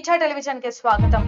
స్వేచ్ఛ టెలివిజన్కి స్వాగతం.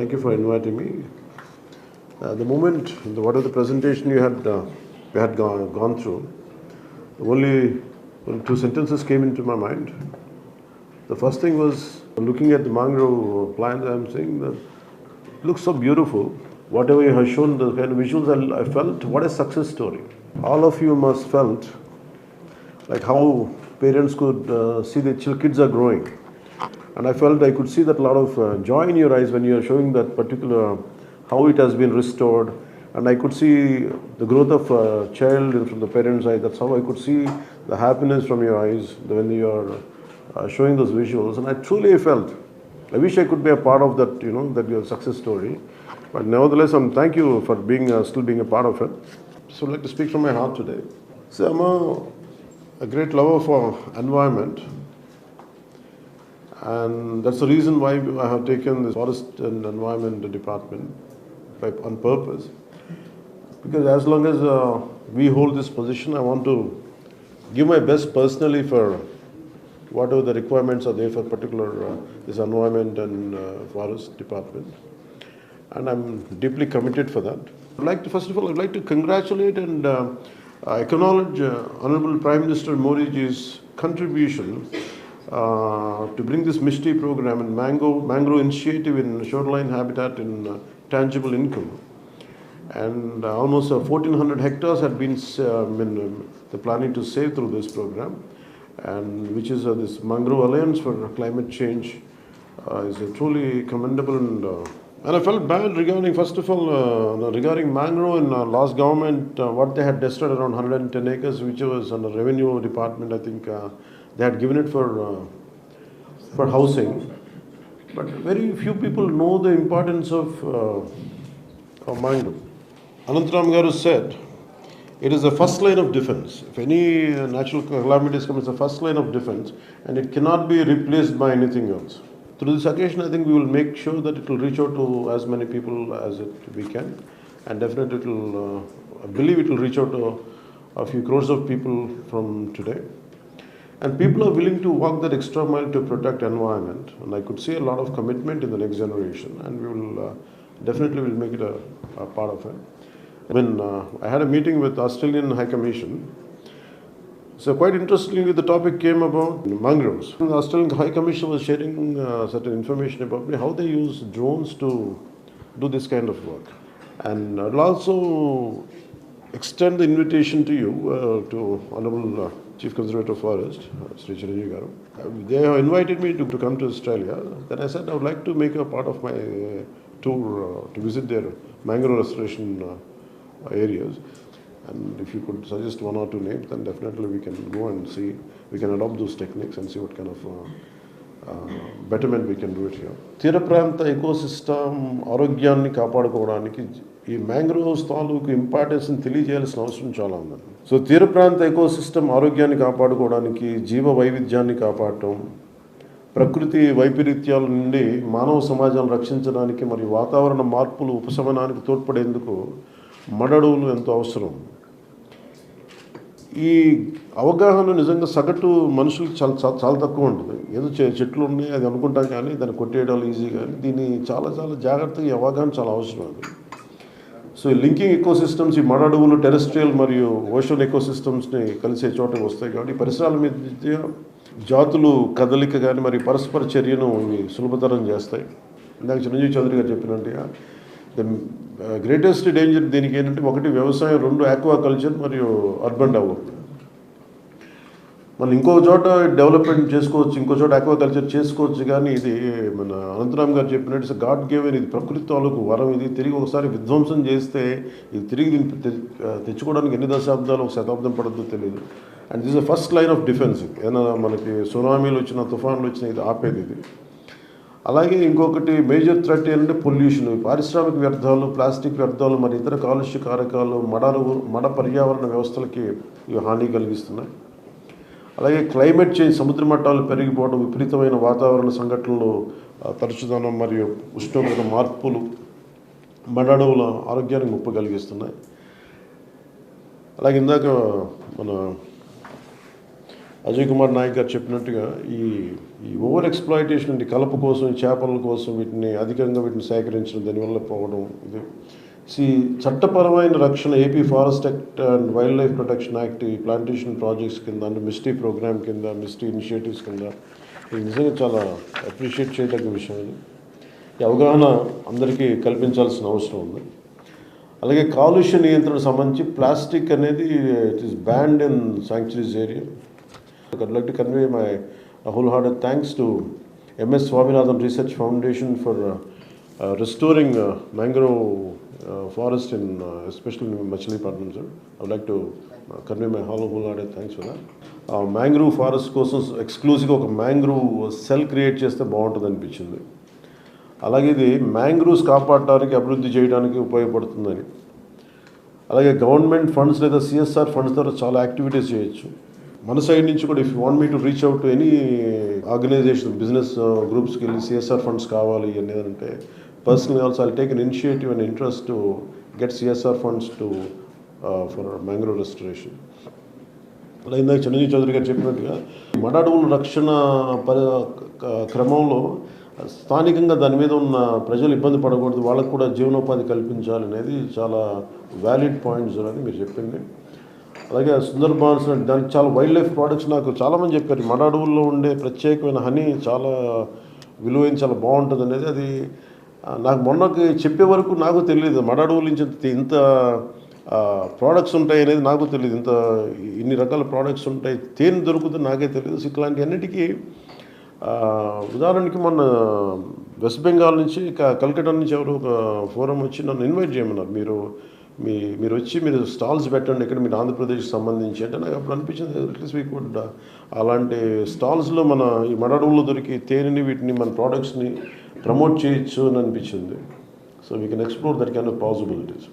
Thank you for inviting me. Uh, the moment, the, whatever the presentation you had, uh, had gone, gone through, only two sentences came into my mind. The first thing was looking at the mangrove plant, I'm saying that it looks so beautiful. Whatever you have shown, the kind of visuals, I, I felt what a success story. All of you must felt like how parents could uh, see their kids are growing. And I felt I could see that lot of uh, joy in your eyes when you are showing that particular how it has been restored. And I could see the growth of a child from the parents' eyes. That's how I could see the happiness from your eyes when you are uh, showing those visuals. And I truly felt, I wish I could be a part of that, you know, that your success story. But nevertheless, I'm thank you for being uh, still being a part of it. So I'd like to speak from my heart today. So I'm a, a great lover for environment. And that's the reason why I have taken the Forest and Environment Department on purpose. Because as long as uh, we hold this position, I want to give my best personally for whatever the requirements are there for particular uh, this environment and uh, forest department. And I'm deeply committed for that. I'd like to, first of all, I'd like to congratulate and uh, acknowledge uh, Honorable Prime Minister Modi's contribution to bring this Mishti program and mango, mangrove initiative in shoreline habitat in uh, tangible income. And uh, almost uh, 1400 hectares had been, uh, um, planning to save through this program. And which is uh, this Mangrove Alliance for Climate Change uh, is a truly commendable and uh, and I felt bad regarding, first of all, uh, regarding mangrove in uh, last government, uh, what they had destroyed around 110 acres, which was under the revenue department, I think uh, they had given it for, uh, for housing. But very few people know the importance of, uh, of mangrove. Anantaram Garu said, it is the first line of defense. If any uh, natural calamities come, it's the first line of defense, and it cannot be replaced by anything else. Through this occasion, I think we will make sure that it will reach out to as many people as it we can, and definitely it will. Uh, I believe it will reach out to a few crores of people from today. And people are willing to walk that extra mile to protect environment, and I could see a lot of commitment in the next generation, and we will uh, definitely will make it a, a part of it. When uh, I had a meeting with Australian High Commission, so quite interestingly, the topic came about mangroves. The Australian High Commission was sharing uh, certain information about how they use drones to do this kind of work. And I'll also extend the invitation to you, uh, to Honorable uh, Chief Conservator of Forest, uh, Sri Chiranjeev Garu. Uh, They have invited me to, to come to Australia. Then I said I would like to make a part of my uh, tour uh, to visit their mangrove restoration uh, areas. And if you could suggest one or two names, then definitely we can go and see, we can adopt those techniques and see what kind of uh, uh, betterment we can do it here. తీర ప్రాంత ecosystem ఆరోగ్యాన్ని కాపాడుకోవడానికి ఈ mangroves తాలూకు ఇంపార్టెన్స్ని తెలియజేయాల్సిన అవసరం చాలా ఉందండి so తీర ప్రాంత ఎకోసిస్టమ్ ఆరోగ్యాన్ని కాపాడుకోవడానికి జీవ వైవిధ్యాన్ని కాపాడటం ప్రకృతి వైపరీత్యాల నుండి మానవ సమాజాన్ని రక్షించడానికి మరియు వాతావరణ మార్పులు ఉపశమనానికి తోడ్పడేందుకు మడడువులు ఎంతో అవసరం. ఈ అవగాహన నిజంగా సగటు మనుషులు చాలా చాలా తక్కువ ఉంటుంది. ఏదో చె- చెట్లు ఉన్నాయి అది అనుకుంటాం కానీ దాన్ని కొట్టేయడాలు ఈజీ కానీ దీన్ని చాలా చాలా జాగ్రత్తగా ఈ అవగాహన చాలా అవసరం అది. సో ఈ లింకింగ్ ఎకోసిస్టమ్స్ ఈ మడ అడవులు టెరెస్ట్రియల్ మరియు ఓషన్ ఎకోసిస్టమ్స్ని కలిసే చోట వస్తాయి కాబట్టి ఈ పరిసరాల మీద జాతులు కదలిక కానీ మరి పరస్పర చర్యను ఇవి సులభతరం చేస్తాయి. ఇందాక చిరంజీవి చౌదరి గారు చెప్పినట్టుగా ద గ్రేటెస్ట్ డేంజర్ దీనికి ఏంటంటే ఒకటి వ్యవసాయం రెండు ఆక్వా కల్చర్ మరియు అర్బన్ డెవలప్మెంట్ మనం ఇంకో చోట డెవలప్మెంట్ చేసుకోవచ్చు ఇంకో చోట ఆక్వాకల్చర్ చేసుకోవచ్చు కానీ ఇది మన అనంతరామ్ గారు చెప్పినట్టు గాడ్ గేవెన్ ఇది ప్రకృతి తాలూకు వరం. ఇది తిరిగి ఒకసారి విధ్వంసం చేస్తే ఇది తిరిగి దీన్ని తెచ్చుకోవడానికి ఎన్ని దశాబ్దాలు ఒక శతాబ్దం పడద్దో తెలియదు and this first line of defence ఏదైనా మనకి సునామీలు వచ్చిన తుఫాన్లు వచ్చిన ఇది ఆపేది ఇది. అలాగే ఇంకొకటి మేజర్ థ్రెట్ ఏంటంటే పొల్యూషన్ పారిశ్రామిక వ్యర్థాలు ప్లాస్టిక్ వ్యర్థాలు మరి ఇతర కాలుష్య కారకాలు మడలు మడ పర్యావరణ వ్యవస్థలకి ఇవి హాని కలిగిస్తున్నాయి. అలాగే క్లైమేట్ చేంజ్ సముద్ర మట్టాలు పెరిగిపోవడం విపరీతమైన వాతావరణ సంఘటనలు తరచుదనం మరియు ఉష్ణోగ్రత మార్పులు మడడవుల ఆరోగ్యానికి ముప్పు కలిగిస్తున్నాయి. అలాగే ఇందాక మన అజయ్ కుమార్ నాయక్ గారు చెప్పినట్టుగా ఈ ఈ ఓవర్ ఎక్స్ప్లాయిటేషన్ అంటే కలప కోసం చేపల కోసం వీటిని అధికంగా వీటిని సేకరించడం దానివల్ల పోవడం ఇది సి చట్టపరమైన రక్షణ AP forest act and wildlife protection act ఈ ప్లాంటేషన్ ప్రాజెక్ట్స్ కింద అంటే మిస్టీ ప్రోగ్రామ్ కింద మిస్టీ ఇనిషియేటివ్స్ కింద ఇది నిజంగా చాలా అప్రిషియేట్ చేయదగ్గ విషయం ఇది. ఈ అవగాహన అందరికీ కల్పించాల్సిన అవసరం ఉంది. అలాగే కాలుష్య నియంత్రణ సంబంధించి ప్లాస్టిక్ అనేది it is banned in sanctuaries area. I'd like to convey my wholehearted thanks to MS Swaminathan Research Foundation for uh, uh, restoring uh, mangrove Uh, forest in uh, especially in Machilipatnam, sir. I would like to uh, convey my whole- wholehearted thanks for that. Uh, mangrove కోసం ఎక్స్క్లూజివ్గా ఒక mangrove cell create చేస్తే బాగుంటుంది అనిపించింది అలాగే ఇది mangroves కాపాడటానికి అభివృద్ధి చేయడానికి ఉపయోగపడుతుందని అలాగే గవర్నమెంట్ ఫండ్స్ లేదా సిఎస్ఆర్ ఫండ్స్ ద్వారా చాలా యాక్టివిటీస్ చేయొచ్చు మన సైడ్ నుంచి కూడా if want me to reach out any organisation business గ్రూప్స్కి వెళ్ళి సిఎస్ఆర్ ఫండ్స్ కావాలి అని అంటే personal also I take an initiative and interest to get CSR funds to for mangrove restoration అలా ఇందాక చిరంజీవి చౌదరి గారు చెప్పినట్టుగా మడడవుల రక్షణ ప క- క్రమంలో స్థానికంగా దాని మీద ఉన్న ప్రజలు ఇబ్బంది పడకూడదు వాళ్ళకు కూడా జీవనోపాధి కల్పించాలనేది చాలా వ్యాలిడ్ పాయింట్స్ అని మీరు చెప్పింది. అలాగే సుందర్బాన్స్ దానికి చాలా వైల్డ్ లైఫ్ ప్రోడక్ట్స్ నాకు చాలామంది చెప్పారు. మడ అడవుల్లో ఉండే ప్రత్యేకమైన హనీ చాలా విలువైన చాలా బాగుంటుంది అనేది అది నాకు మొన్నకి చెప్పే వరకు నాకు తెలియదు. మడ అడవుల నుంచి ఇంత- ప్రోడక్ట్స్ ఉంటాయి అనేది నాకు తెలియదు. ఇంత ఇన్ని రకాల ప్రోడక్ట్స్ ఉంటాయి. తేనె దొరుకుతుంది నాకే తెలియదు. ఇట్లాంటి అన్నిటికీ ఉదాహరణకి మొన్న వెస్ట్ బెంగాల్ నుంచి కలకటా నుంచి ఎవరు ఒక ఫోరం వచ్చి నన్ను ఇన్వైట్ చేయమన్నారు. మీరు మీ మీరు వచ్చి మీరు స్టాల్స్ పెట్టండి. ఇక్కడ మీరు ఆంధ్రప్రదేశ్కి సంబంధించి అంటే నాకు అప్పుడు అనిపించింది అట్లీస్ట్ వీ కుడ్ అలాంటి స్టాల్స్లో మన ఈ మడడవుల్లో దొరికి తేనెని వీటిని మన ప్రోడక్ట్స్ని ప్రమోట్ చేయొచ్చు అని అనిపించింది. So we can explore that can possibilities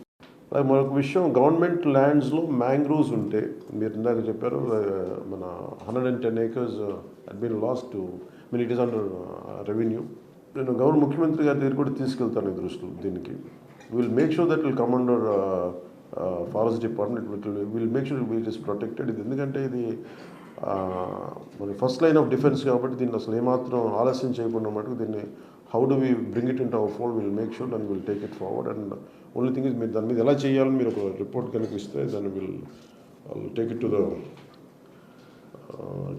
అలాగే మరొక విషయం గవర్నమెంట్ ల్యాండ్స్లో మ్యాంగ్రోవ్స్ ఉంటే మీరు ఇందాక చెప్పారు మన hundred and ten acres at been lost to mean it is under revenue నేను గవర్నమెంట్ ముఖ్యమంత్రి గారి దగ్గర కూడా తీసుకెళ్తాను ఈ దృష్టిలో దీనికి. Will make sure that will come under forest department will make sure will is protected ఇది ఎందుకంటే ఇది మరి ఫస్ట్ లైన్ ఆఫ్ డిఫెన్స్ కాబట్టి దీన్ని అసలు ఏమాత్రం ఆలస్యం చేయకుండా మటుకు దీన్ని how do we bring it in our fold will make sure and will take it forward and only thing is మీరు దాని మీద ఎలా చేయాలని మీరు ఒక రిపోర్ట్ కనిపిస్తే దాన్ని will take it to the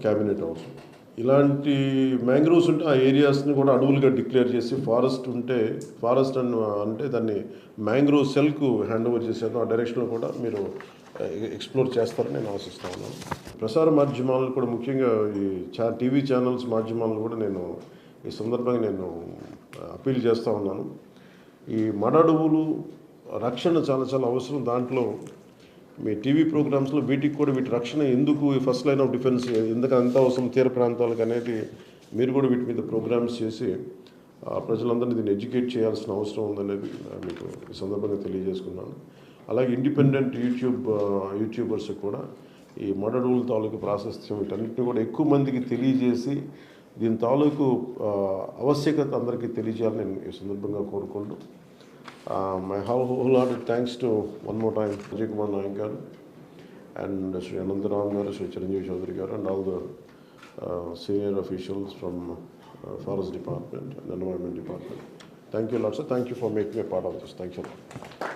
cabinet house ఇలాంటి మ్యాంగ్రోవ్స్ ఉంటే ఆ ఏరియాస్ని కూడా అడవులుగా డిక్లేర్ చేసి ఫారెస్ట్ ఉంటే ఫారెస్ట్ అని అంటే దాన్ని మ్యాంగ్రోవ్ సెల్కు హ్యాండ్ ఓవర్ చేసేద్దాం ఆ డైరెక్షన్లో కూడా మీరు uh, ఎక్స్ప్లోర్ చేస్తారని నేను ఆశిస్తా ఉన్నాను. ప్రసార మాధ్యమాలు కూడా ముఖ్యంగా ఈ చా టీవీ ఛానల్స్ మాధ్యమాలను కూడా నేను ఈ సందర్భంగా నేను అప్పీల్ చేస్తూ ఉన్నాను. ఈ మడడువులు రక్షణ చాలా చాలా అవసరం దాంట్లో. మీ టీవీ ప్రోగ్రామ్స్లో వీటికి కూడా వీటి రక్షణ ఎందుకు ఈ ఫస్ట్ లైన్ ఆఫ్ డిఫెన్స్ ఎందుకు అంత అవసరం తీర ప్రాంతాలకు అనేది మీరు కూడా వీటి మీద ప్రోగ్రామ్స్ చేసి ప్రజలందరినీ దీన్ని ఎడ్యుకేట్ చేయాల్సిన అవసరం ఉందనేది మీకు ఈ సందర్భంగా తెలియజేసుకున్నాను. అలాగే ఇండిపెండెంట్ యూట్యూబ్ యూట్యూబర్స్ కూడా ఈ మడడూల తాలూకు ప్రాశస్త్యం వీటన్నిటిని కూడా ఎక్కువ మందికి తెలియజేసి దీని తాలూకు ఆవశ్యకత అందరికీ తెలియజేయాలని నేను ఈ సందర్భంగా కోరుకుంటు my how whole heart thanks to one more time Ajay Kumar Nayak garu and Shri Anantharam garu Shri Chiranjeevi Chowdary garu and all the senior officials from forest department and environment department thank you lot sir thank you for making a part of this thank you